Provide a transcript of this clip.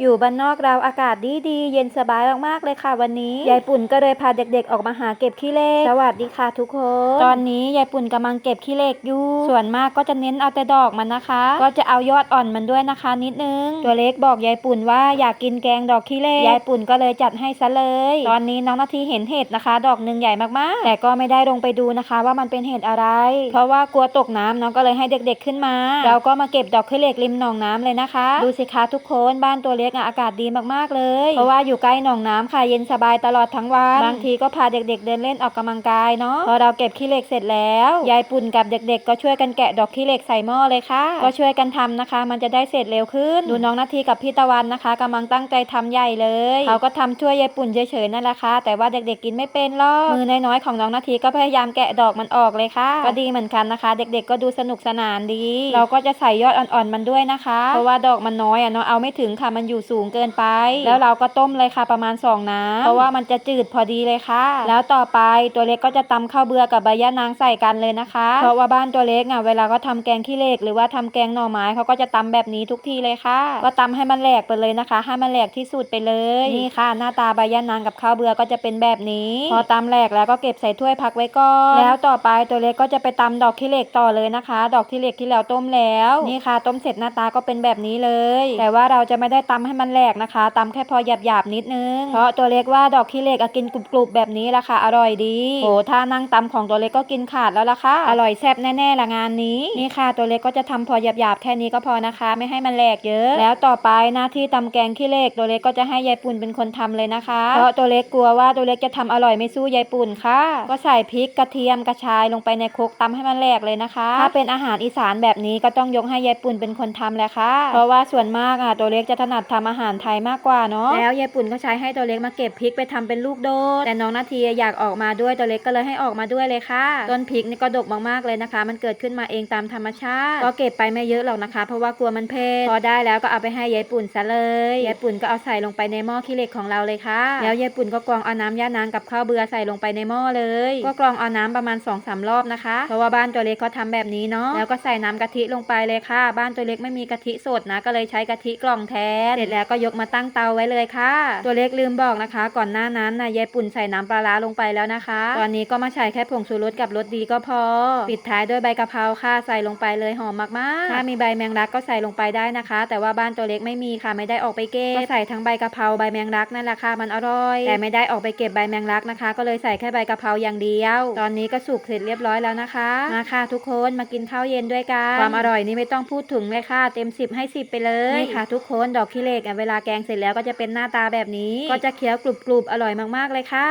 อยู่บ้านนอกเราอากาศดีดีเย็นสบายมากๆเลยค่ะวันนี้ยายปุ่นก็เลยพาเด็กๆออกมาหาเก็บขี้เล็กสวัสดีค่ะทุกคน ตอนนี้ยายปุ่นกำลังเก็บขี้เล็กอยู่ ส่วนมากก็จะเน้นเอาแต่ดอกมันนะคะ ก็จะเอายอดอ่อนมันด้วยนะคะ นิดนึง ตัวเล็กบอกยายปุ่นว่าอยากกินแกงดอกขี้เล็กยายปุ่นก็เลยจัดให้ซะเลย ตอนนี้น้องนาทีเห็นเห็ดนะคะ ดอกหนึ่งใหญ่มากๆ แต่ก็ไม่ได้ลงไปดูนะคะ ว่ามันเป็นเห็ดอะไร เพราะว่ากลัวตกน้ำน้องก็เลยให้เด็กๆขึ้นมา เราก็มาเก็บดอกขี้เล็กริมหนองน้ำเลยนะคะ ดูสิคะทุกคนบ้านตัวเล็กอะอากาศดีมากๆเลย เพราะว่าอยู่ใกล้หนองน้ำค่ะเย็นสบายตลอดทั้งวันบางทีก็พาเด็กๆ เดินเล่นออกกำลังกายเนาะพอเราเก็บขี้เหล็กเสร็จแล้วยายปุ่นกับเด็กๆ ก็ช่วยกันแกะดอกขี้เหล็กใส่หม้อเลยค่ะ ก็ช่วยกันทำนะคะ มันจะได้เสร็จเร็วขึ้น ดูน้องนาทีกับพี่ตะวันนะคะกำลังตั้งใจทำใหญ่เลยเขาก็ทำช่วยยายปุ่นเฉยๆนั่นแหละค่ะแต่ว่าเด็กๆกินไม่เป็นหรอกมือน้อยๆของน้องนาทีก็พยายามแกะดอกมันออกเลยค่ะ ก็ดีเหมือนกันนะคะ เด็กๆก็ดูสนุกสนานดี เราก็จะใส่ยอดอ่อนๆมันด้วยนะคะ เพราะว่าดอกมันน้อยอะเนาะเอาไม่ถึงค่ะมันอยูู่่สูงเกินไป แล้วเราก็ต้มเลยค่ะประมาณสองน้ำเพราะว่ามันจะจืดพอดีเลยค่ะ แล้วต่อไปตัวเล็กก็จะตำข้าวเบื่อกับใบยะนางใส่กันเลยนะคะ เพราะว่าบ้านตัวเล็กอะเวลาก็ทำแกงขี้เหล็กหรือว่าทำแกงหน่อไม้เขาก็จะตำแบบนี้ทุกทีเลยค่ะ ก็ตำให้มันแหลกไปเลยนะคะ ให้มันแหลกที่สุดไปเลยนี่ค่ะ หน้าตาใบยะนางกับข้าวเบื่อก็จะเป็นแบบนี้ พอตำแหลกแล้วก็เก็บใส่ถ้วยพักไว้ก่อนแล้วต่อไปตัวเล็กก็จะไปตำดอกขี้เหล็กต่อเลยนะคะ ดอกขี้เหล็กที่เราต้มแล้ว นี่ค่ะ ต้มเสร็จหน้าตาก็เป็นแบบนี้เลย แต่ว่าเราจะไม่ได้ตำให้มันแหลกนะคะตำแค่พอหยาบๆนิดนึง เพราะตัวเล็กว่าดอกขี้เหล็กกินกรุบๆแบบนี้ละค่ะ อร่อยดีโอ้ถ้านั่งตำของตัวเล็กก็กินขาดแล้วล่ะค่ะ อร่อยแซ่บแน่ๆละงานนี้ นี่ค่ะ ตัวเล็กก็จะทำพอหยาบๆแค่นี้ก็พอนะคะ ไม่ให้มันแหลกเยอะ แล้วต่อไปหน้าที่ตำแกงขี้เหล็กตัวเล็กก็จะให้ยายปุ่นเป็นคนทำเลยนะคะ เพราะตัวเล็กกลัวว่าตัวเล็กจะทำอร่อยไม่สู้ยายปุ่นค่ะ ก็ใส่พริกกระเทียมกระชายลงไปในครกตำให้มันแหลกเลยนะคะ ถ้าเป็นอาหารอีสานแบบนี้ก็ต้องยกให้ยายปุ่นเป็นคนทำแหละค่ะ เพราะว่าส่วนมากอะตัวเล็กจะถนัดทำอาหารไทยมากกว่าเนาะแล้วยายปุ่นก็ใช้ให้ตัวเล็กมาเก็บพริกไปทำเป็นลูกโดดแต่น้องนาทีอยากออกมาด้วยตัวเล็กก็เลยให้ออกมาด้วยเลยค่ะต้นพริกนี่ก็ดกมากๆเลยนะคะ มันเกิดขึ้นมาเองตามธรรมชาติ ก็เก็บไปไม่เยอะหรอกนะคะ เพราะว่ากลัวมันเผ็ดพอได้แล้วก็เอาไปให้ยายปุ่นซะเลยยายปุ่นก็เอาใส่ลงไปในหม้อขี้เหล็กของเราเลยค่ะ แล้วยายปุ่นก็กรองเอาน้ำย่านางกับข้าวเบื่อใส่ลงไปในหม้อเลย ก็กรองเอาน้ำประมาณ2อสารอบนะคะ เพราะว่าบ้านตัวเล็กเขาทำแบบนี้เนาะแล้วก็ใส่น้ำกะทิลงไปเลยค่ะ บ้านตัวเล็กไม่มีกะทิสดนะ ก็เลยใช้กะทิกล่องแทนเสร็จแล้วก็ยกมาตั้งเตาไว้เลยค่ะ ตัวเล็กลืมบอกนะคะ ก่อนหน้านั้นนะยายปุ่นใส่น้ำปลาร้าลงไปแล้วนะคะ ตอนนี้ก็มาใส่แค่ผงชูรสกับรสดีก็พอ ปิดท้ายด้วยใบกะเพราค่ะใส่ลงไปเลยหอมมากๆ ถ้ามีใบแมงลักก็ใส่ลงไปได้นะคะ แต่ว่าบ้านตัวเล็กไม่มีค่ะไม่ได้ออกไปเก็บก็ใส่ทั้งใบกะเพราใบแมงลักนั่นแหละค่ะมันอร่อย แต่ไม่ได้ออกไปเก็บใบแมงลักนะคะ ก็เลยใส่แค่ใบกะเพราอย่างเดียว ตอนนี้ก็สุกเสร็จเรียบร้อยแล้วนะคะมาค่ะทุกคนมากินข้าวเย็นด้วยกันความอร่อยนี่ไม่ต้องพูดถึงเลยค่ะ เต็ม 10 ให้ 10 ไปเลยนี่ค่ะ ทุกคนดอกขี้เหล็กเวลาแกงเสร็จแล้วก็จะเป็นหน้าตาแบบนี้ ก็จะเคี้ยวกรุบๆอร่อยมากๆเลยค่ะ